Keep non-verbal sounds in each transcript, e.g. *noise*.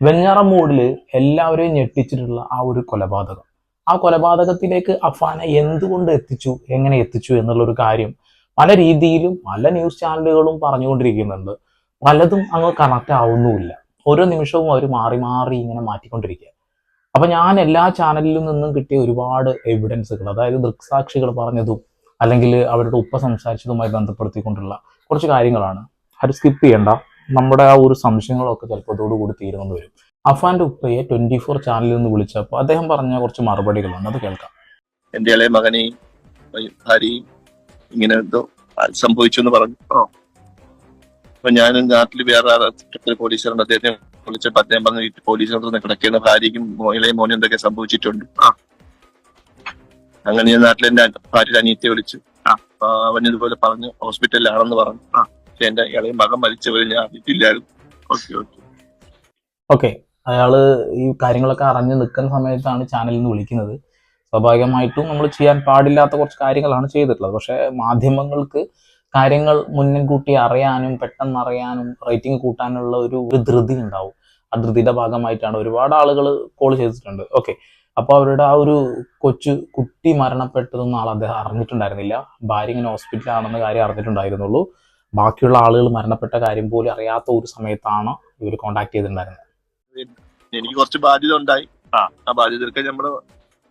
വെഞ്ഞാറ മൂടിൽ എല്ലാവരെയും ഞെട്ടിച്ചിട്ടുള്ള ആ ഒരു കൊലപാതകം. ആ കൊലപാതകത്തിലേക്ക് അഫാനെ എന്തുകൊണ്ട് എത്തിച്ചു? എങ്ങനെ എത്തിച്ചു എന്നുള്ള ഒരു കാര്യം പല രീതിയിലും പല ന്യൂസ് ചാനലുകളും പറഞ്ഞുകൊണ്ടിരിക്കുന്നുണ്ട്. പലതും അങ്ങ് കണക്ട് ആവുന്നുമില്ല. ഓരോ നിമിഷവും അവർ മാറി മാറി ഇങ്ങനെ മാറ്റിക്കൊണ്ടിരിക്കുക അപ്പൊ ഞാൻ എല്ലാ ചാനലിലും നിന്നും കിട്ടിയ ഒരുപാട് എവിഡൻസുകൾ അതായത് ദൃക്സാക്ഷികൾ പറഞ്ഞതും അല്ലെങ്കിൽ അവരുടെ ഉപ്പ സംസാരിച്ചതുമായി ബന്ധപ്പെടുത്തിക്കൊണ്ടുള്ള കുറച്ച് കാര്യങ്ങളാണ്. അത് സ്കിപ്പ് ചെയ്യണ്ട. നമ്മുടെ ആ ഒരു സംശയങ്ങളൊക്കെ ചിലപ്പോൾ അതോടുകൂടി തീരുമെന്ന് വരും. അഫാന്റെ ഉപ്പയെ ട്വന്റി ഫോർ ചാനലിൽ നിന്ന് വിളിച്ചപ്പോൾ അദ്ദേഹം പറഞ്ഞ കുറച്ച് മറുപടികളുണ്ട് അത് കേൾക്കാം. എന്റെ ഇളയ മകനെയും ഭാര്യയും ഇങ്ങനെ എന്തോ സംഭവിച്ചു എന്ന് പറഞ്ഞു. അപ്പൊ ഞാൻ നാട്ടിൽ വേറെ ആളെ പോലീസുകാരുണ്ട്. അദ്ദേഹത്തെ വിളിച്ചപ്പോ അദ്ദേഹം പറഞ്ഞു "ഈ പോലീസിനോട് കിടക്കുന്ന ഭാര്യയ്ക്കും ഇളയ മോനും എന്തൊക്കെ സംഭവിച്ചിട്ടുണ്ട്? അങ്ങനെ ഞാൻ നാട്ടിൽ എന്റെ ഭാര്യ അനിയത്തെ വിളിച്ചു. ആ. അവൻ ഇതുപോലെ പറഞ്ഞു ഹോസ്പിറ്റലിലാണെന്ന് പറഞ്ഞു. പക്ഷെ എന്റെ ഇളയ മകൻ മരിച്ചവരെ ഞാൻ അറിഞ്ഞിട്ടില്ലായിരുന്നു. ഓക്കെ ഓക്കെ ഓക്കെ അയാൾ ഈ കാര്യങ്ങളൊക്കെ അറിഞ്ഞു നിൽക്കുന്ന സമയത്താണ് ചാനലിൽ നിന്ന് വിളിക്കുന്നത്. സ്വാഭാവികമായിട്ടും നമ്മൾ ചെയ്യാൻ പാടില്ലാത്ത കുറച്ച് കാര്യങ്ങളാണ് ചെയ്തിട്ടുള്ളത്. പക്ഷെ മാധ്യമങ്ങൾക്ക് കാര്യങ്ങൾ മുൻകൂട്ടി അറിയാനും പെട്ടെന്ന് അറിയാനും റേറ്റിംഗ് കൂട്ടാനുള്ള ഒരു ധൃതി ഉണ്ടാവും. ആ ധൃതിയുടെ ഭാഗമായിട്ടാണ് ഒരുപാട് ആളുകൾ കോൾ ചെയ്തിട്ടുണ്ട്. ഓക്കെ അപ്പോൾ അവരുടെ ആ ഒരു കൊച്ചു കുട്ടി മരണപ്പെട്ടതൊന്നും ആൾ അദ്ദേഹം അറിഞ്ഞിട്ടുണ്ടായിരുന്നില്ല. ഭാര്യ ഇങ്ങനെ ഹോസ്പിറ്റലാണെന്ന കാര്യം അറിഞ്ഞിട്ടുണ്ടായിരുന്നുള്ളൂ. ബാക്കിയുള്ള ആളുകൾ മരണപ്പെട്ട കാര്യം പോലും അറിയാത്ത ഒരു സമയത്താണ് ഇവർ കോണ്ടാക്ട് ചെയ്തിട്ടുണ്ടായിരുന്നത്. എനിക്ക് കുറച്ച് ബാധ്യത ഉണ്ടായി. ആ. ആ ബാധ്യത തീർക്കാൻ നമ്മൾ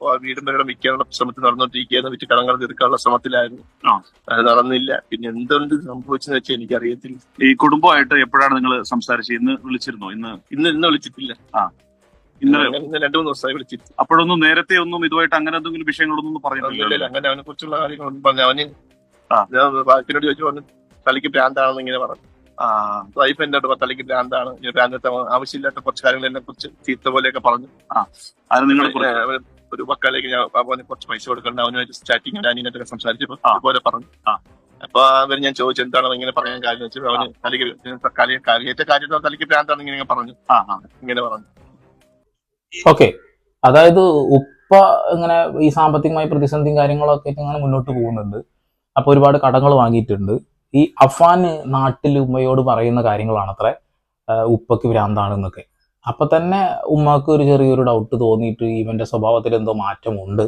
വീടും പേരുടെ വിൽക്കാനുള്ള ശ്രമത്തിൽ നടന്നുകൊണ്ടിരിക്കുകയായിരുന്നു. വിറ്റ് കടങ്ങൾ തീർക്കാനുള്ള ശ്രമത്തിലായിരുന്നു. ആ. അത് നടന്നില്ല. പിന്നെ എന്തുകൊണ്ട് സംഭവിച്ചെന്ന് വെച്ചാൽ എനിക്ക് അറിയത്തില്ല ഈ കുടുംബമായിട്ട് എപ്പോഴാണ് നിങ്ങൾ സംസാരിച്ചത്? ഇന്ന് വിളിച്ചിരുന്നോ? ഇന്ന് ഇന്ന് ഇന്ന് വിളിച്ചിട്ടില്ല. ആ. അങ്ങനെ ഇന്ന് രണ്ടു മൂന്ന് ദിവസമായി വിളിച്ചിട്ട്. അപ്പോഴൊന്നും നേരത്തെ ഒന്നും ഇതുമായിട്ട് അങ്ങനെ എന്തെങ്കിലും വിഷയങ്ങളൊന്നും ഇല്ല, പറഞ്ഞിട്ടില്ല അങ്ങനെ അവനെ കുറിച്ചുള്ള കാര്യങ്ങളൊന്നും പറഞ്ഞു അവന് ബാക്കിനോട് ചോദിച്ചു പറഞ്ഞു. തലയ്ക്ക് ഭ്രാന്താണെന്ന് ഇങ്ങനെ പറഞ്ഞു. ആ വൈഫ് എന്റെ അടുത്ത് തലയ്ക്ക് ഭ്രാന്താണ്. ഇങ്ങനെ ഭ്രാന്തത്തെ ആവശ്യമില്ലാത്ത കുറച്ച് കാര്യങ്ങൾ എന്നെ കുറിച്ച് ചീത്ത പോലെയൊക്കെ പറഞ്ഞു. അത് നിങ്ങൾ ഒരു വക്കാലേക്ക് ഞാൻ അവന് കുറച്ച് പൈസ കൊടുക്കണ്ട അവനുമായിട്ട് സ്റ്റാർട്ടിങ് അനിയനായിട്ടൊക്കെ സംസാരിച്ചപ്പോ ആ. അതുപോലെ പറഞ്ഞു. ആ. അപ്പൊ അവർ ഞാൻ ചോദിച്ചു എന്താണ് ഇങ്ങനെ പറയാൻ കാര്യം വെച്ചു അവന് തലയ്ക്ക് കാര്യത്തെ കാര്യം തലയ്ക്ക് ഭ്രാന്താണ് ഇങ്ങനെ പറഞ്ഞു. ആ ആ. ഇങ്ങനെ പറഞ്ഞു. ഓക്കെ. അതായത് ഉപ്പ ഇങ്ങനെ ഈ സാമ്പത്തികമായി പ്രതിസന്ധിയും കാര്യങ്ങളൊക്കെ ഇങ്ങനെ മുന്നോട്ട് പോകുന്നുണ്ട്. അപ്പൊ ഒരുപാട് കടങ്ങൾ വാങ്ങിയിട്ടുണ്ട്. ഈ അഫാൻ നാട്ടിൽ ഉമ്മയോട് പറയുന്ന കാര്യങ്ങളാണ് അത്ര ഉപ്പക്ക് ഭ്രാന്താണെന്നൊക്കെ. അപ്പൊ തന്നെ ഉമ്മക്ക് ഒരു ചെറിയൊരു ഡൗട്ട് തോന്നിയിട്ട് ഇവന്റെ സ്വഭാവത്തിൽ എന്തോ മാറ്റമുണ്ട്.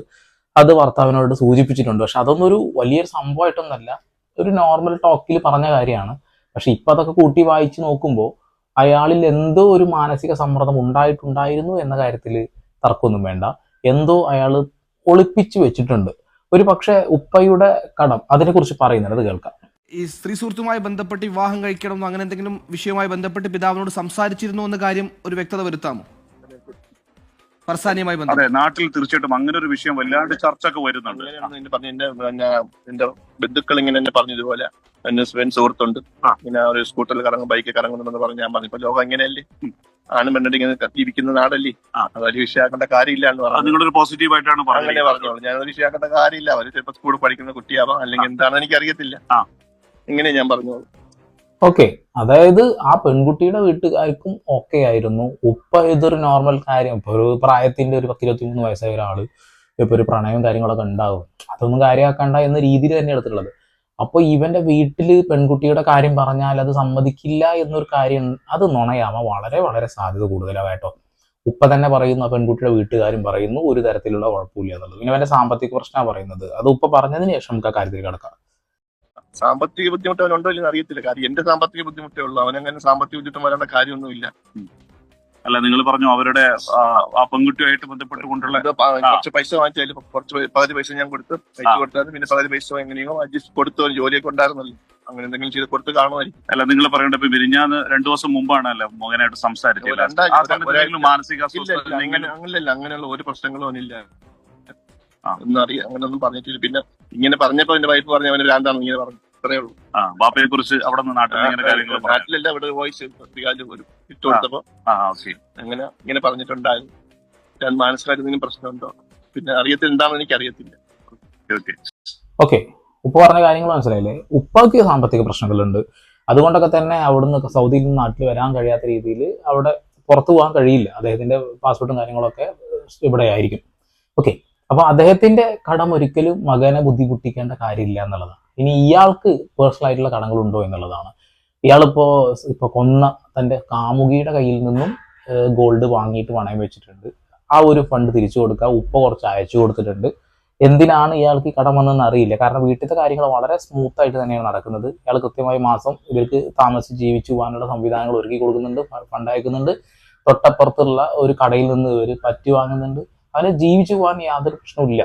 അത് ഭർത്താവിനോട് സൂചിപ്പിച്ചിട്ടുണ്ട്. പക്ഷെ അതൊന്നും ഒരു വലിയൊരു സംഭവമായിട്ടൊന്നല്ല. ഒരു നോർമൽ ടോക്കിൽ പറഞ്ഞ കാര്യമാണ്. പക്ഷെ ഇപ്പൊ അതൊക്കെ കൂട്ടി വായിച്ചു നോക്കുമ്പോൾ അയാളിൽ എന്തോ ഒരു മാനസിക സമ്മർദ്ദം ഉണ്ടായിട്ടുണ്ടായിരുന്നു എന്ന കാര്യത്തിൽ തർക്കമൊന്നും വേണ്ട. എന്തോ അയാൾ ഒളിപ്പിച്ചു വെച്ചിട്ടുണ്ട്. ഒരു പക്ഷേ ഉപ്പയുടെ കടം അതിനെക്കുറിച്ച് പറയുന്നുണ്ട്. അത് കേൾക്കാം. ഈ സ്ത്രീ സുഹൃത്തുമായി ബന്ധപ്പെട്ട് വിവാഹം കഴിക്കണമെന്നോ അങ്ങനെ എന്തെങ്കിലും വിഷയവുമായി ബന്ധപ്പെട്ട് പിതാവിനോട് സംസാരിച്ചിരുന്നു എന്ന കാര്യം ഒരു വ്യക്തത വരുത്താമോ? ഫർസാനിയുമായി അതെ നാട്ടിൽ തീർച്ചയായിട്ടും അങ്ങനെ ഒരു വിഷയം വല്ലാണ്ട് ചർച്ച ഒക്കെ വരുന്നുണ്ട് എന്നെ പറഞ്ഞു എന്റെ ബന്ധുക്കൾ ഇങ്ങനെ എന്നെ പറഞ്ഞു ഇതുപോലെ എന്റെ സ്വയം സുഹൃത്തുണ്ട്. ആ. ഇങ്ങനെ ഒരു സ്കൂട്ടറിൽ കറങ്ങും ബൈക്കിൽ കറങ്ങുന്നുണ്ടെന്ന് പറഞ്ഞു ഞാൻ പറഞ്ഞു ഇപ്പൊ ലോകം എങ്ങനെയല്ലേ? ആണ് പെണ്ണിട്ട് ഇങ്ങനെ ജീവിക്കുന്ന നാടല്ലേ? ആ. അത് വലിയ വിഷയാക്കേണ്ട കാര്യമില്ല എന്ന് പറഞ്ഞു. നിങ്ങളൊരു പോസിറ്റീവ് ആയിട്ടാണ് അങ്ങനെ പറഞ്ഞത് പറഞ്ഞോളൂ. ഞാൻ വിഷയാക്കേണ്ട കാര്യമില്ല. അവർ ചിലപ്പോൾ സ്കൂളിൽ പഠിക്കുന്ന കുട്ടിയാവാം അല്ലെങ്കിൽ എന്താണെന്ന് എനിക്ക് അറിയത്തില്ല ആ. ഇങ്ങനെ ഞാൻ പറഞ്ഞോളൂ ഓക്കെ അതായത് ആ പെൺകുട്ടിയുടെ വീട്ടുകാർക്കും ഓക്കെ ആയിരുന്നു. ഉപ്പ ഇതൊരു നോർമൽ കാര്യം. ഇപ്പൊ ഒരു പ്രായത്തിന്റെ ഒരു പത്തിരുപത്തി മൂന്ന് വയസ്സായ ഒരാൾ ഇപ്പൊ ഒരു പ്രണയവും കാര്യങ്ങളൊക്കെ ഉണ്ടാവും. അതൊന്നും കാര്യമാക്കണ്ട എന്ന രീതിയിൽ തന്നെ എടുത്തിട്ടുള്ളത്. അപ്പൊ ഇവന്റെ വീട്ടിൽ പെൺകുട്ടിയുടെ കാര്യം പറഞ്ഞാൽ അത് സമ്മതിക്കില്ല എന്നൊരു കാര്യം അത് നുണയാവാൻ വളരെ വളരെ സാധ്യത കൂടുതലാണ് കേട്ടോ. ഉപ്പ തന്നെ പറയുന്നു പെൺകുട്ടിയുടെ വീട്ടുകാരും പറയുന്നു ഒരു തരത്തിലുള്ള കുഴപ്പമില്ല എന്നുള്ളത്. പിന്നെ അവന്റെ സാമ്പത്തിക പ്രശ്നമാണ് പറയുന്നത്. അത് ഉപ്പ പറഞ്ഞതിന് ശേഷം നമുക്ക് ആ കാര്യത്തിൽ കിടക്കാം. സാമ്പത്തിക ബുദ്ധിമുട്ട് അവനുണ്ടോ ഇല്ലെന്ന് അറിയത്തില്ല. കാര്യം എന്റെ സാമ്പത്തിക ബുദ്ധിമുട്ടേ ഉള്ളൂ. അവനങ്ങനെ സാമ്പത്തിക ബുദ്ധിമുട്ട് വരേണ്ട കാര്യമൊന്നുമില്ല. അല്ല നിങ്ങൾ പറഞ്ഞു അവരുടെ ആ, പെൺകുട്ടിയുമായിട്ട് ബന്ധപ്പെട്ടുകൊണ്ടുള്ള കുറച്ച് പൈസ വാങ്ങിച്ചാലും കുറച്ച് പകുതി പൈസ ഞാൻ കൊടുത്ത് പൈസ കൊടുത്താൽ കൊടുത്താലും പിന്നെ പകുതി പൈസ എങ്ങനെയോ അഡ്ജസ്റ്റ് കൊടുത്തു ജോലിയൊക്കെ ഉണ്ടായിരുന്നല്ലോ. അങ്ങനെ എന്തെങ്കിലും ചെയ്ത് കൊടുത്ത് കാണുമായിരിക്കും. അല്ല നിങ്ങൾ പറയേണ്ട ഇപ്പൊ വിരിഞ്ഞാന്ന് രണ്ടു ദിവസം മുമ്പാണ് അല്ല മകനായിട്ട് സംസാരിച്ചത് മാനസിക അങ്ങനെ അങ്ങനെയുള്ള ഒരു പ്രശ്നങ്ങളും അവനില്ല. ഒന്നും അറിയാം അങ്ങനെയൊന്നും പറഞ്ഞിട്ടില്ല. പിന്നെ ഇങ്ങനെ പറഞ്ഞപ്പോ എന്റെ വൈഫ് പറഞ്ഞു അവന് ഭ്രാന്താണ് ഇങ്ങനെ പറഞ്ഞു. അത്രേ ഉള്ളൂ. ആ ബാപ്പയെ കുറിച്ച് അവിടെ നിന്ന് നാട്ടിൽ ഇങ്ങനെ കാര്യങ്ങൾ നാട്ടിലല്ല അവിടെ വോയിസ് ഒരു ഇട്ട് കൊടുത്തപ്പോ ആ ഓക്കെ അങ്ങനെ ഇങ്ങനെ പറഞ്ഞിട്ടുണ്ടായിരുന്നു. ഞാൻ മാനസികമായിട്ട് പ്രശ്നമുണ്ടോ? പിന്നെ അറിയത്തില്ല എന്താണെന്ന് എനിക്ക് അറിയത്തില്ല ഓക്കെ ഓക്കെ ഉപ്പ പറഞ്ഞ കാര്യങ്ങൾ മനസ്സിലായില്ലേ? ഉപ്പക്ക് സാമ്പത്തിക പ്രശ്നങ്ങളുണ്ട്. അതുകൊണ്ടൊക്കെ തന്നെ അവിടുന്ന് സൗദിയിൽ നിന്ന് നാട്ടിൽ വരാൻ കഴിയാത്ത രീതിയിൽ അവിടെ പുറത്തു പോകാൻ കഴിയില്ല. അദ്ദേഹത്തിന്റെ പാസ്പോർട്ടും കാര്യങ്ങളൊക്കെ ഇവിടെ ആയിരിക്കും. ഓക്കെ അപ്പൊ അദ്ദേഹത്തിന്റെ കടം ഒരിക്കലും മകനെ ബുദ്ധിമുട്ടിക്കേണ്ട കാര്യമില്ല എന്നുള്ളതാണ്. ഇനി ഇയാൾക്ക് പേഴ്സണൽ ആയിട്ടുള്ള കടങ്ങളുണ്ടോ എന്നുള്ളതാണ്. ഇയാളിപ്പോ ഇപ്പൊ കൊന്ന തന്റെ കാമുകിയുടെ കയ്യിൽ നിന്നും ഗോൾഡ് വാങ്ങിയിട്ട് പണയം വെച്ചിട്ടുണ്ട്. ആ ഒരു ഫണ്ട് തിരിച്ചു കൊടുക്കുക ഉപ്പ കുറച്ച് അയച്ചു കൊടുത്തിട്ടുണ്ട്. എന്തിനാണ് ഇയാൾക്ക് ഈ കടം വന്നതെന്ന് അറിയില്ല. കാരണം വീട്ടിലത്തെ കാര്യങ്ങൾ വളരെ സ്മൂത്ത് ആയിട്ട് തന്നെയാണ് നടക്കുന്നത്. ഇയാൾ കൃത്യമായി മാസം ഇവർക്ക് താമസിച്ച് ജീവിച്ചു പോകാനുള്ള സംവിധാനങ്ങൾ ഒരുക്കി കൊടുക്കുന്നുണ്ട് ഫണ്ട് അയക്കുന്നുണ്ട്. തൊട്ടപ്പുറത്തുള്ള ഒരു കടയിൽ നിന്ന് ഇവർ പറ്റി വാങ്ങുന്നുണ്ട്. അവന് ജീവിച്ചു പോകാൻ യാതൊരു പ്രശ്നമില്ല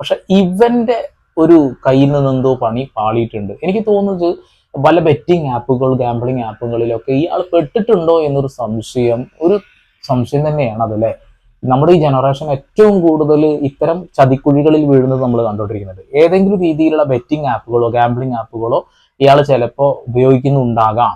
പക്ഷെ ഇവന്റെ ഒരു കയ്യിൽ നിന്ന് എന്തോ പണി പാളിയിട്ടുണ്ട്. എനിക്ക് തോന്നുന്നത് പല ബെറ്റിംഗ് ആപ്പുകൾ ഗാംബ്ലിംഗ് ആപ്പുകളിലൊക്കെ ഇയാൾ പെട്ടിട്ടുണ്ടോ എന്നൊരു സംശയം ഒരു സംശയം തന്നെയാണ് അതല്ലേ? നമ്മുടെ ഈ ജനറേഷൻ ഏറ്റവും കൂടുതൽ ഇത്തരം ചതിക്കുഴികളിൽ വീഴുന്നത് നമ്മൾ കണ്ടുകൊണ്ടിരിക്കുന്നത്. ഏതെങ്കിലും രീതിയിലുള്ള ബെറ്റിംഗ് ആപ്പുകളോ ഗാംബ്ലിംഗ് ആപ്പുകളോ ഇയാൾ ചിലപ്പോൾ ഉപയോഗിക്കുന്നുണ്ടാകാം.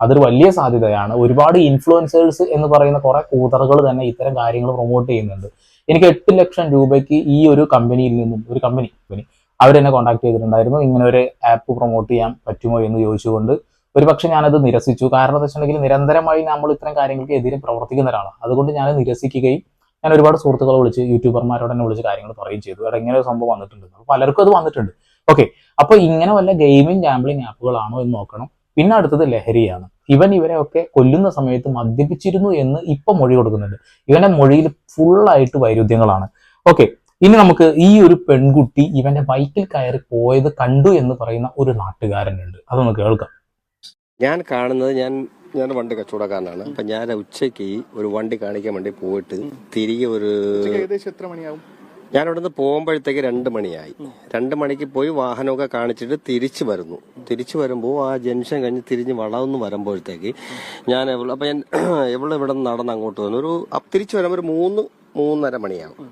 അതൊരു വലിയ സാധ്യതയാണ്. ഒരുപാട് ഇൻഫ്ലുവൻസേഴ്സ് എന്ന് പറയുന്ന കുറെ കൂതറകൾ തന്നെ ഇത്തരം കാര്യങ്ങൾ പ്രൊമോട്ട് ചെയ്യുന്നുണ്ട്. എനിക്ക് എട്ട് ലക്ഷം രൂപയ്ക്ക് ഈ ഒരു കമ്പനിയിൽ നിന്നും ഒരു കമ്പനി കമ്പനി അവരെന്നെ കോൺടാക്ട് ചെയ്തിട്ടുണ്ടായിരുന്നു. ഇങ്ങനെ ഒരു ആപ്പ് പ്രൊമോട്ട് ചെയ്യാൻ പറ്റുമോ എന്ന് ചോദിച്ചുകൊണ്ട് ഒരു പക്ഷെ ഞാനത് നിരസിച്ചു. കാരണം എന്താ വെച്ചിട്ടുണ്ടെങ്കിൽ നിരന്തരമായി നമ്മൾ ഇത്തരം കാര്യങ്ങൾക്ക് എതിരെ പ്രവർത്തിക്കുന്ന ഒരാളാണ്. അതുകൊണ്ട് ഞാൻ നിരസിക്കുകയും ഞാൻ ഒരുപാട് സുഹൃത്തുക്കളെ വിളിച്ച് യൂട്യൂബർമാരോട് തന്നെ വിളിച്ച് കാര്യങ്ങൾ പറയുകയും ചെയ്തു. എടാ ഇങ്ങനെ ഒരു സംഭവം വന്നിട്ടുണ്ട്. പലർക്കും അത് വന്നിട്ടുണ്ട്. ഓക്കെ അപ്പൊ ഇങ്ങനെ വല്ല ഗെയിമിംഗ് ഗാംബ്ലിംഗ് ആപ്പുകളാണോ എന്ന് നോക്കണം. പിന്നെ അടുത്തത് ലഹരിയാണ്. ഇവൻ ഇവരെ ഒക്കെ കൊല്ലുന്ന സമയത്ത് മദ്യപിച്ചിരുന്നു എന്ന് ഇപ്പൊ മൊഴി കൊടുക്കുന്നുണ്ട്. ഇവന്റെ മൊഴിയിൽ ഫുള്ളായിട്ട് വൈരുദ്ധ്യങ്ങളാണ്. ഓക്കെ ഇനി നമുക്ക് ഈ ഒരു പെൺകുട്ടി ഇവന്റെ ബൈക്കിൽ കയറി പോയത് കണ്ടു എന്ന് പറയുന്ന ഒരു നാട്ടുകാരനുണ്ട്. നമുക്ക് കേൾക്കാം. ഞാൻ കാണുന്നത് ഞാൻ ഞാൻ വണ്ടി കച്ചവടക്കാരനാണ്. അപ്പൊ ഞാൻ ഉച്ചയ്ക്ക് ഒരു വണ്ടി കാണിക്കാൻ വേണ്ടി പോയിട്ട് തിരികെ ഒരു ഏകദേശം എത്ര മണിയാവും? ഞാൻ നിന്ന് പോകുമ്പോഴത്തേക്ക് രണ്ട് മണിയായി. രണ്ട് മണിക്ക് പോയി വാഹനമൊക്കെ കാണിച്ചിട്ട് തിരിച്ചു വരുന്നു. തിരിച്ചു വരുമ്പോൾ ആ ജംഗ്ഷൻ കഴിഞ്ഞ് തിരിഞ്ഞ് വളർന്ന് വരുമ്പോഴത്തേക്ക് ഞാൻ എവിടെ അപ്പൊ ഞാൻ *clears throat* എവിടെ ഇവിടെ നിന്ന് നടന്ന് അങ്ങോട്ട് വന്നു. ഒരു തിരിച്ചു വരുമ്പോൾ ഒരു മൂന്ന് മൂന്നര മണിയാവും.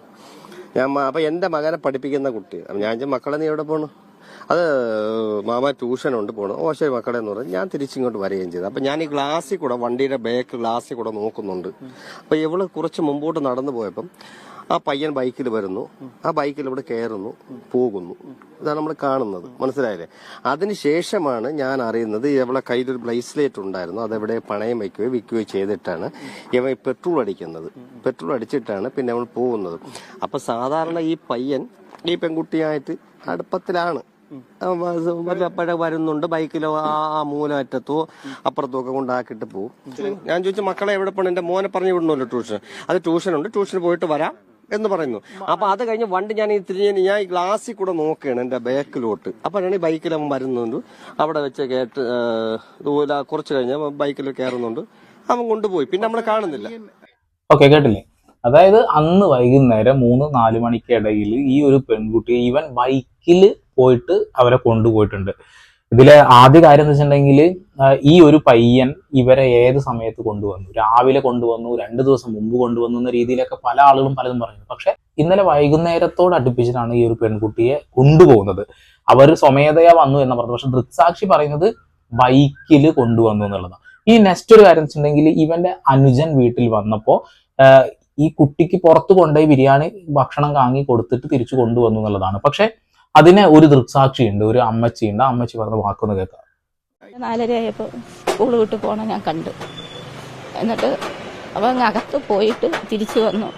ഞാൻ അപ്പൊ എന്റെ മകനെ പഠിപ്പിക്കുന്ന കുട്ടി. ഞാൻ മക്കളെ നീ എവിടെ പോണു? അത് മാമ ട്യൂഷൻ ഉണ്ട് പോണു. ഓ ശരി മക്കളെ എന്ന് പറഞ്ഞു. ഞാൻ തിരിച്ചിങ്ങോട്ട് വരികയും ചെയ്തു. അപ്പൊ ഞാൻ ഈ ഗ്ലാസ്സിൽ കൂടെ വണ്ടിയുടെ ബാക്ക് ഗ്ലാസ്സിൽ കൂടെ നോക്കുന്നുണ്ട്. അപ്പൊ ഇവൾ കുറച്ച് മുമ്പോട്ട് നടന്നു പോയപ്പം ആ പയ്യൻ ബൈക്കിൽ വരുന്നു. ആ ബൈക്കിൽ ഇവിടെ കയറുന്നു പോകുന്നു. ഇതാണ് നമ്മൾ കാണുന്നത്. മനസ്സിലായില്ലേ? അതിനുശേഷമാണ് ഞാൻ അറിയുന്നത് ഇവളെ കയ്യിൽ ഒരു ബ്രേസ്ലെറ്റ് ഉണ്ടായിരുന്നു. അതെവിടെ പണയം വയ്ക്കുകയോ വിൽക്കുകയോ ചെയ്തിട്ടാണ് ഇവ പെട്രോൾ അടിക്കുന്നത്. പെട്രോൾ അടിച്ചിട്ടാണ് പിന്നെ അവൾ പോകുന്നത്. അപ്പൊ സാധാരണ ഈ പയ്യൻ ഈ പെൺകുട്ടിയായിട്ട് അടുപ്പത്തിലാണ്. പഴ വരുന്നുണ്ട് ബൈക്കിലോ ആ മൂലറ്റത്തോ അപ്പുറത്തോ ഒക്കെ കൊണ്ടാക്കിയിട്ട് പോകും ഞാൻ ചോദിച്ചു മക്കളെ എവിടെ പോകണം എന്റെ മോനെ പറഞ്ഞു വിടണമല്ലോ ട്യൂഷൻ. അത് ട്യൂഷൻ ഉണ്ട് ട്യൂഷന് പോയിട്ട് വരാം. എന്ന് പറയുന്നു. അപ്പൊ അത് കഴിഞ്ഞ് വണ്ടി ഞാൻ ഈ തിരിഞ്ഞ് ഞാൻ ഈ ഗ്ലാസ്സിൽ കൂടെ നോക്കുകയാണ് എന്റെ ബാക്കിലോട്ട് അപ്പോഴാണ് ഈ ബൈക്കിൽ അവൻ വരുന്നുണ്ട്. അവിടെ വെച്ച് കേട്ട് ഇതുപോലെ കുറച്ച് കഴിഞ്ഞ് ബൈക്കിൽ കയറുന്നുണ്ട്. അവൻ കൊണ്ടുപോയി. പിന്നെ നമ്മളെ കാണുന്നില്ല. ഓക്കെ കേട്ടില്ലേ? അതായത് അന്ന് വൈകുന്നേരം മൂന്ന് നാല് മണിക്കിടയിൽ ഈ ഒരു പെൺകുട്ടി ഈവൻ ബൈക്കിൽ പോയിട്ട് അവരെ കൊണ്ടുപോയിട്ടുണ്ട്. ഇതിലെ ആദ്യ കാര്യം എന്ന് വെച്ചിട്ടുണ്ടെങ്കിൽ ഈ ഒരു പയ്യൻ ഇവരെ ഏത് സമയത്ത് കൊണ്ടുവന്നു? രാവിലെ കൊണ്ടുവന്നു രണ്ട് ദിവസം മുമ്പ് കൊണ്ടുവന്നു എന്ന രീതിയിലൊക്കെ പല ആളുകളും പലതും പറഞ്ഞു. പക്ഷെ ഇന്നലെ വൈകുന്നേരത്തോട് അടുപ്പിച്ചിട്ടാണ് ഈ ഒരു പെൺകുട്ടിയെ കൊണ്ടുപോകുന്നത്. അവർ സ്വമേധയാ വന്നു എന്ന് പറഞ്ഞു പക്ഷെ ദൃക്സാക്ഷി പറയുന്നത് ബൈക്കിൽ കൊണ്ടുവന്നു എന്നുള്ളതാണ്. ഈ നെക്സ്റ്റ് ഒരു കാര്യം വെച്ചിട്ടുണ്ടെങ്കിൽ ഇവന്റെ അനുജൻ വീട്ടിൽ വന്നപ്പോ ഈ കുട്ടിക്ക് പുറത്തു കൊണ്ടുപോയി ബിരിയാണി ഭക്ഷണം കാങ്ങി കൊടുത്തിട്ട് തിരിച്ചു കൊണ്ടുവന്നു എന്നുള്ളതാണ്. പക്ഷെ അതിന് ഒരു ദൃക്സാക്ഷിയുണ്ട് ഒരു അമ്മച്ചി ഉണ്ട് അമ്മച്ചി പറഞ്ഞ വാക്കൊന്ന് കേൾക്കാം. നാലര ആയപ്പോൾ സ്കൂൾ വിട്ട് പോണ ഞാൻ കണ്ടു. എന്നിട്ട് അവൻ അങ്ങ് അകത്ത് പോയിട്ട് തിരിച്ചു വന്നു.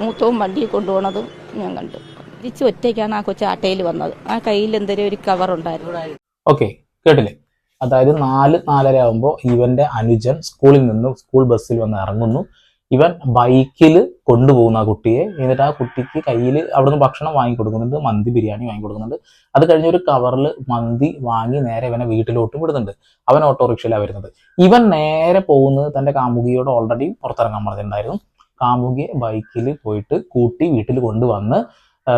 മൂത്തവും വണ്ടി കൊണ്ടുപോണതും ഞാൻ കണ്ടു. തിരിച്ചു ഒറ്റയ്ക്കാണ് ആ കൊച്ചു ആട്ടയിൽ വന്നത്. ആ കയ്യിൽ എന്തെങ്കിലും ഒരു കവർ ഉണ്ടായിരുന്നു. ഓക്കെ കേട്ടില്ലേ? അതായത് നാല് നാലര ആകുമ്പോൾ ഇവന്റെ അനുജൻ സ്കൂളിൽ നിന്ന് സ്കൂൾ ബസ്സിൽ വന്ന് ഇറങ്ങുന്നു. ഇവൻ ബൈക്കിൽ കൊണ്ടുപോകുന്ന ആ കുട്ടിയെ എന്നിട്ട് ആ കുട്ടിക്ക് കയ്യിൽ അവിടുന്ന് ഭക്ഷണം വാങ്ങി കൊടുക്കുന്നുണ്ട് മന്തി ബിരിയാണി വാങ്ങി കൊടുക്കുന്നുണ്ട് അത് കഴിഞ്ഞ് ഒരു കവറിൽ മന്തി വാങ്ങി നേരെ ഇവനെ വീട്ടിലോട്ട് വിടുന്നുണ്ട്. അവൻ ഓട്ടോറിക്ഷയിലാണ് വരുന്നത്. ഇവൻ നേരെ പോകുന്നത് തന്റെ കാമുകിയോട് ഓൾറെഡി പുറത്തിറങ്ങാൻ പറഞ്ഞിട്ടുണ്ടായിരുന്നു. കാമുകിയെ ബൈക്കിൽ പോയിട്ട് കൂട്ടി വീട്ടിൽ കൊണ്ടുവന്ന്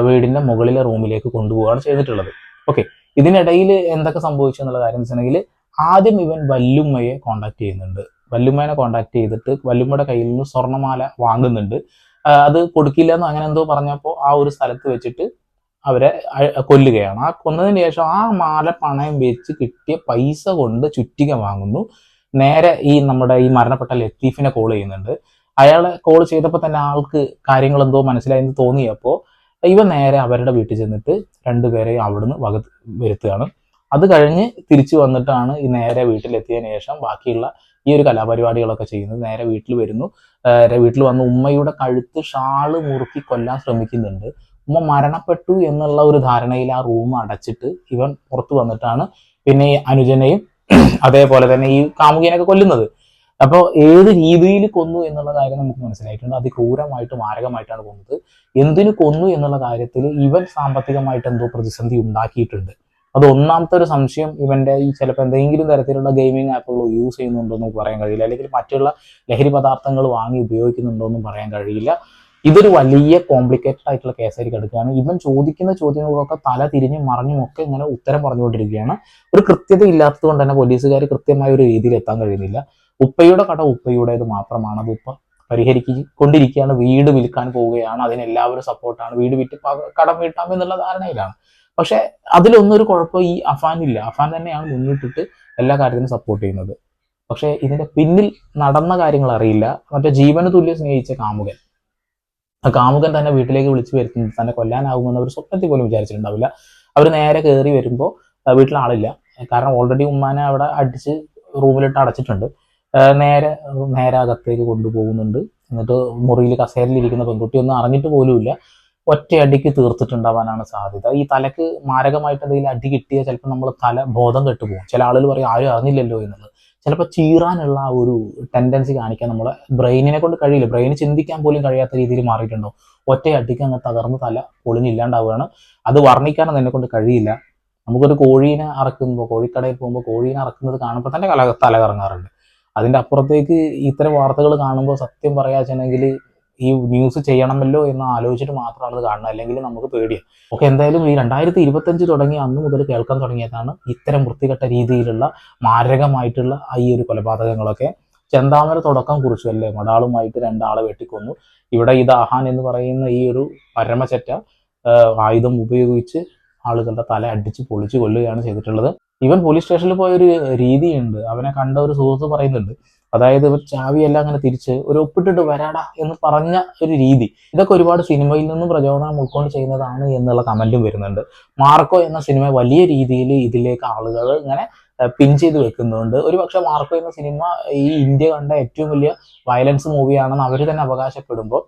വീടിന്റെ മുകളിലെ റൂമിലേക്ക് കൊണ്ടുപോവുകയാണ് ചെയ്തിട്ടുള്ളത്. ഓക്കെ ഇതിനിടയിൽ എന്തൊക്കെ സംഭവിച്ചു എന്നുള്ള കാര്യം വെച്ചിട്ടുണ്ടെങ്കിൽ ആദ്യം ഇവൻ വല്ലുമ്മയെ കോണ്ടാക്ട് ചെയ്യുന്നുണ്ട്. വല്ലുമ്മേനെ കോണ്ടാക്ട് ചെയ്തിട്ട് വല്ലുമ്മയുടെ കയ്യിൽ നിന്ന് സ്വർണമാല വാങ്ങുന്നുണ്ട്. അത് കൊടുക്കില്ല എന്ന് അങ്ങനെ എന്തോ പറഞ്ഞപ്പോൾ ആ ഒരു സ്ഥലത്ത് വെച്ചിട്ട് അവരെ കൊല്ലുകയാണ്. ആ കൊന്നതിന് ശേഷം ആ മാല പണയം വെച്ച് കിട്ടിയ പൈസ കൊണ്ട് ചുറ്റിക വാങ്ങുന്നു. നേരെ ഈ നമ്മുടെ ഈ മരണപ്പെട്ട ലത്തീഫിനെ കോൾ ചെയ്യുന്നുണ്ട്. അയാളെ കോൾ ചെയ്തപ്പോൾ തന്നെ ആൾക്ക് കാര്യങ്ങൾ എന്തോ മനസ്സിലായെന്ന് തോന്നിയപ്പോൾ ഇവ നേരെ അവരുടെ വീട്ടിൽ ചെന്നിട്ട് രണ്ടുപേരെയും അവിടുന്ന് വക വരുത്തുകയാണ്. അത് കഴിഞ്ഞ് തിരിച്ചു വന്നിട്ടാണ് ഈ നേരെ വീട്ടിലെത്തിയതിനു ശേഷം ബാക്കിയുള്ള ഈ ഒരു കലാപരിപാടികളൊക്കെ ചെയ്യുന്നത് നേരെ വീട്ടിൽ വരുന്നു. വീട്ടിൽ വന്ന് ഉമ്മയുടെ കഴുത്ത് ഷാൾ മുറുക്കി കൊല്ലാൻ ശ്രമിക്കുന്നുണ്ട്. ഉമ്മ മരണപ്പെട്ടു എന്നുള്ള ഒരു ധാരണയിൽ ആ റൂം അടച്ചിട്ട് ഇവൻ പുറത്തു വന്നിട്ടാണ് പിന്നെ ഈ അനുജനെയും *clears throat* അതേപോലെ തന്നെ ഈ കാമുകിയനൊക്കെ കൊല്ലുന്നത്. അപ്പോൾ ഏത് രീതിയിൽ കൊന്നു എന്നുള്ള കാര്യം നമുക്ക് മനസ്സിലായിട്ടുണ്ട്. അതിക്രൂരമായിട്ട് മാരകമായിട്ടാണ് കൊന്നത്. എന്തിനു കൊന്നു എന്നുള്ള കാര്യത്തിൽ ഇവൻ സാമ്പത്തികമായിട്ട് എന്തോ പ്രതിസന്ധി ഉണ്ടാക്കിയിട്ടുണ്ട്. അത് ഒന്നാമത്തെ ഒരു സംശയം ഇവന്റെ ഈ ചിലപ്പോൾ എന്തെങ്കിലും തരത്തിലുള്ള ഗെയിമിംഗ് ആപ്പുകൾ യൂസ് ചെയ്യുന്നുണ്ടോ എന്ന് പറയാൻ കഴിയില്ല. അല്ലെങ്കിൽ മറ്റുള്ള ലഹരി പദാർത്ഥങ്ങൾ വാങ്ങി ഉപയോഗിക്കുന്നുണ്ടോ എന്നും പറയാൻ കഴിയില്ല. ഇതൊരു വലിയ കോംപ്ലിക്കേറ്റഡ് ആയിട്ടുള്ള കേസായിരിക്കും എടുക്കുകയാണ് ഇവൻ ചോദിക്കുന്ന ചോദ്യങ്ങളൊക്കെ തല തിരിഞ്ഞും മറിഞ്ഞും ഒക്കെ ഇങ്ങനെ ഉത്തരം പറഞ്ഞുകൊണ്ടിരിക്കുകയാണ്. ഒരു കൃത്യത ഇല്ലാത്തത് കൊണ്ട് തന്നെ പോലീസുകാർ കൃത്യമായ ഒരു രീതിയിൽ എത്താൻ കഴിയുന്നില്ല. ഉപ്പയുടെ കട ഉപ്പയുടേത് മാത്രമാണ്. അത് ഉപ്പ പരിഹരിക്കൊണ്ടിരിക്കുകയാണ്. വീട് വിൽക്കാൻ പോവുകയാണ്. അതിനെല്ലാവരും സപ്പോർട്ടാണ് വീട് വിറ്റ് കടം വീട്ടാം എന്നുള്ള ധാരണയിലാണ്. പക്ഷെ അതിലൊന്നും ഒരു കുഴപ്പം ഈ അഫാനില്ല അഫാൻ തന്നെയാണ് മുന്നിട്ടിട്ട് എല്ലാ കാര്യത്തിനും സപ്പോർട്ട് ചെയ്യുന്നത്. പക്ഷെ ഇതിന്റെ പിന്നിൽ നടന്ന കാര്യങ്ങൾ അറിയില്ല. മറ്റേ ജീവന തുല്യം സ്നേഹിച്ച കാമുകൻ. ആ കാമുകൻ തന്നെ വീട്ടിലേക്ക് വിളിച്ചു വരുത്തുന്നത് തന്നെ കൊല്ലാനാകുമെന്ന് അവർ സ്വപ്നത്തിൽ പോലും വിചാരിച്ചിട്ടുണ്ടാവില്ല. അവർ നേരെ കയറി വരുമ്പോൾ വീട്ടിൽ ആളില്ല. കാരണം ഓൾറെഡി ഉമ്മാനെ അവിടെ അടിച്ച് റൂമിലിട്ട് അടച്ചിട്ടുണ്ട്. നേരെ നേരെ അകത്തേക്ക് കൊണ്ടുപോകുന്നുണ്ട്. എന്നിട്ട് മുറിയിൽ കസേരയിലിരിക്കുന്ന പെൺകുട്ടി ഒന്നും അറിഞ്ഞിട്ട് പോലുമില്ല. ഒറ്റയടിക്ക് തീർത്തിട്ടുണ്ടാവാനാണ് സാധ്യത. ഈ തലക്ക് മാരകമായിട്ട് എന്തെങ്കിലും അടി കിട്ടിയാൽ ചിലപ്പോൾ നമ്മൾ തല ബോധം കെട്ടുപോകും ചില ആളുകൾ പറയും ആരും അറിഞ്ഞില്ലല്ലോ എന്നുള്ളത്. ചിലപ്പോൾ ചീറാനുള്ള ആ ഒരു ടെൻഡൻസി കാണിക്കാൻ നമ്മളെ ബ്രെയിനിനെ കൊണ്ട് കഴിയില്ല. ബ്രെയിന് ചിന്തിക്കാൻ പോലും കഴിയാത്ത രീതിയിൽ മാറിയിട്ടുണ്ടോ ഒറ്റയടിക്ക് അങ്ങ് തകർന്ന് തല പൊളിഞ്ഞില്ലാണ്ടാവുകയാണ്. അത് വർണിക്കാനൊന്നും എന്നെ കൊണ്ട് കഴിയില്ല. നമുക്കൊരു കോഴീനെ അറക്കുമ്പോൾ കോഴിക്കടയിൽ പോകുമ്പോൾ കോഴീനെ അറക്കുന്നത് കാണുമ്പോൾ തന്നെ കല തല കറങ്ങാറുണ്ട് അതിന്റെ അപ്പുറത്തേക്ക് ഇത്തരം വാർത്തകൾ കാണുമ്പോൾ സത്യം പറയാച്ചെങ്കിൽ ഈ ന്യൂസ് ചെയ്യണമല്ലോ എന്ന് ആലോചിച്ചിട്ട് മാത്രമാണ് ഇത് കാണുന്നത്. അല്ലെങ്കിൽ നമുക്ക് പേടിയാണ് ഓക്കെ എന്തായാലും ഈ രണ്ടായിരത്തി ഇരുപത്തഞ്ച് തുടങ്ങി അന്ന് മുതൽ കേൾക്കാൻ തുടങ്ങിയതാണ് ഇത്തരം വൃത്തികെട്ട രീതിയിലുള്ള മാരകമായിട്ടുള്ള ഈ ഒരു കൊലപാതകങ്ങളൊക്കെ. ചെന്താമര തുടക്കം കുറിച്ചു അല്ലേ? മടാളുമായിട്ട് രണ്ടാളെ വെട്ടിക്കൊന്നു. ഇവിടെ ഇത് ആഹാൻ എന്ന് പറയുന്ന ഈ ഒരു പരമചറ്റ ആയുധം ഉപയോഗിച്ച് ആളുകളുടെ തല അടിച്ച് പൊളിച്ച് കൊല്ലുകയാണ് ചെയ്തിട്ടുള്ളത്. ഇവൻ പോലീസ് സ്റ്റേഷനിൽ പോയ ഒരു രീതിയുണ്ട്. അവനെ കണ്ട ഒരു സുഹൃത്ത് പറയുന്നുണ്ട് അതായത് ഇവർ ചാവിയെല്ലാം അങ്ങനെ തിരിച്ച് ഒരു ഒപ്പിട്ടിട്ട് വരാടാ എന്ന് പറഞ്ഞ ഒരു രീതി. ഇതൊക്കെ ഒരുപാട് സിനിമയിൽ നിന്നും പ്രചോദനം ഉൾക്കൊണ്ട് ചെയ്യുന്നതാണ് എന്നുള്ള കമന്റും വരുന്നുണ്ട്. മാർക്കോ എന്ന സിനിമ വലിയ രീതിയിൽ ഇതിലേക്ക് ആളുകൾ ഇങ്ങനെ പിൻ ചെയ്ത് വെക്കുന്നുണ്ട്. ഒരു പക്ഷെ മാർക്കോ എന്ന സിനിമ ഈ ഇന്ത്യ കണ്ട ഏറ്റവും വലിയ വയലൻസ് മൂവിയാണെന്ന് അവർ തന്നെ അവകാശപ്പെടുമ്പോൾ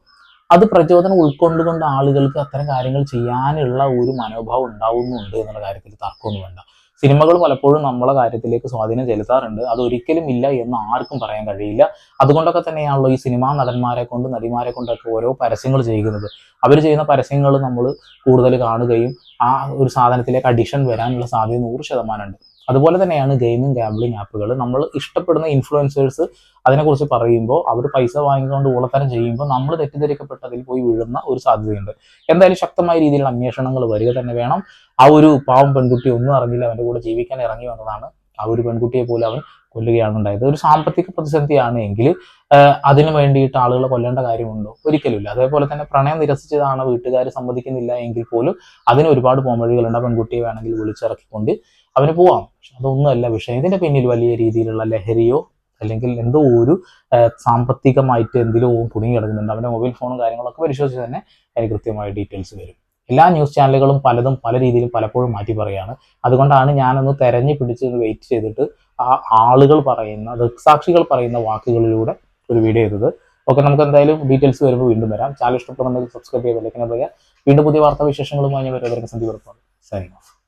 അത് പ്രചോദനം ഉൾക്കൊണ്ടുകൊണ്ട് ആളുകൾക്ക് അത്തരം കാര്യങ്ങൾ ചെയ്യാനുള്ള ഒരു മനോഭാവം ഉണ്ടാവുന്നുണ്ട് എന്നുള്ള കാര്യത്തിൽ തർക്കമൊന്നും വേണ്ട. സിനിമകൾ പലപ്പോഴും നമ്മളെ കാര്യത്തിലേക്ക് സ്വാധീനം ചെലുത്താറുണ്ട്. അത് ഒരിക്കലും ഇല്ല എന്ന് ആർക്കും പറയാൻ കഴിയില്ല. അതുകൊണ്ടൊക്കെ തന്നെയാണല്ലോ ഈ സിനിമാ നടന്മാരെ കൊണ്ട് നടിമാരെ കൊണ്ടൊക്കെ ഓരോ പരസ്യങ്ങൾ ചെയ്യുന്നത്. അവർ ചെയ്യുന്ന പരസ്യങ്ങൾ നമ്മൾ കൂടുതൽ കാണുകയും ആ ഒരു സാധനത്തിലേക്ക് അഡിഷൻ വരാനുള്ള സാധ്യത നൂറ് ശതമാനമുണ്ട്. അതുപോലെ തന്നെയാണ് ഗെയിമിംഗ് ഗാംബ്ലിംഗ് ആപ്പുകൾ നമ്മൾ ഇഷ്ടപ്പെടുന്ന ഇൻഫ്ലുവൻസേഴ്സ് അതിനെക്കുറിച്ച് പറയുമ്പോൾ അവർ പൈസ വാങ്ങിക്കൊണ്ട് ഊളത്തരം ചെയ്യുമ്പോൾ നമ്മൾ തെറ്റിദ്ധരിക്കപ്പെട്ട് അതിൽ പോയി വീഴുന്ന ഒരു സാധ്യതയുണ്ട്. എന്തായാലും ശക്തമായ രീതിയിലുള്ള അന്വേഷണങ്ങൾ വരിക തന്നെ വേണം. ആ ഒരു പാവം പെൺകുട്ടി ഒന്നും അറിഞ്ഞില്ല അവന്റെ കൂടെ ജീവിക്കാൻ ഇറങ്ങി വന്നതാണ്. ആ ഒരു പെൺകുട്ടിയെ പോലും അവൻ കൊല്ലുകയാണ് ഉണ്ടായത്. ഒരു സാമ്പത്തിക പ്രതിസന്ധിയാണ് എങ്കിൽ അതിന് വേണ്ടിയിട്ട് ആളുകളെ കൊല്ലേണ്ട കാര്യമുണ്ടോ? ഒരിക്കലുമില്ല. അതേപോലെ തന്നെ പ്രണയം നിരസിച്ചതാണ് വീട്ടുകാർ സമ്മതിക്കുന്നില്ല എങ്കിൽ പോലും അതിന് ഒരുപാട് പോംവഴികളുണ്ട്. ആ പെൺകുട്ടിയെ വേണമെങ്കിൽ വിളിച്ചിറക്കിക്കൊണ്ട് അവന് പോവാം. പക്ഷെ അതൊന്നുമല്ല. വിഷയം. ഇതിന്റെ പിന്നിൽ വലിയ രീതിയിലുള്ള ലഹരിയോ അല്ലെങ്കിൽ എന്തോ ഒരു സാമ്പത്തികമായിട്ട് എന്തിലോ കുടുങ്ങി കിടക്കുന്നുണ്ട്. അവന്റെ മൊബൈൽ ഫോണും കാര്യങ്ങളൊക്കെ പരിശോധിച്ച് തന്നെ അതിന് കൃത്യമായ ഡീറ്റെയിൽസ് വരും. എല്ലാ ന്യൂസ് ചാനലുകളും പലതും പല രീതിയിലും പലപ്പോഴും മാറ്റി പറയാണ്. അതുകൊണ്ടാണ് ഞാനൊന്ന് തെരഞ്ഞു പിടിച്ച് വെയിറ്റ് ചെയ്തിട്ട് ആ ആളുകൾ പറയുന്ന ദൃക്സാക്ഷികൾ പറയുന്ന വാക്കുകളിലൂടെ ഒരു വീഡിയോ ചെയ്തത്. ഓക്കെ നമുക്ക് എന്തായാലും ഡീറ്റെയിൽസ് വരുമ്പോൾ വീണ്ടും വരാം. ചാനൽ ഇഷ്ടപ്പെടുന്നെങ്കിൽ സബ്സ്ക്രൈബ് ചെയ്ത് ലൈക്കിനെ പറയാം വീണ്ടും പുതിയ വാർത്താ വിശേഷങ്ങളുമായി ഞാൻ വരുന്നവർക്ക് സന്ധി കൊടുക്കുന്നത് സൈനിങ് ഓഫ്.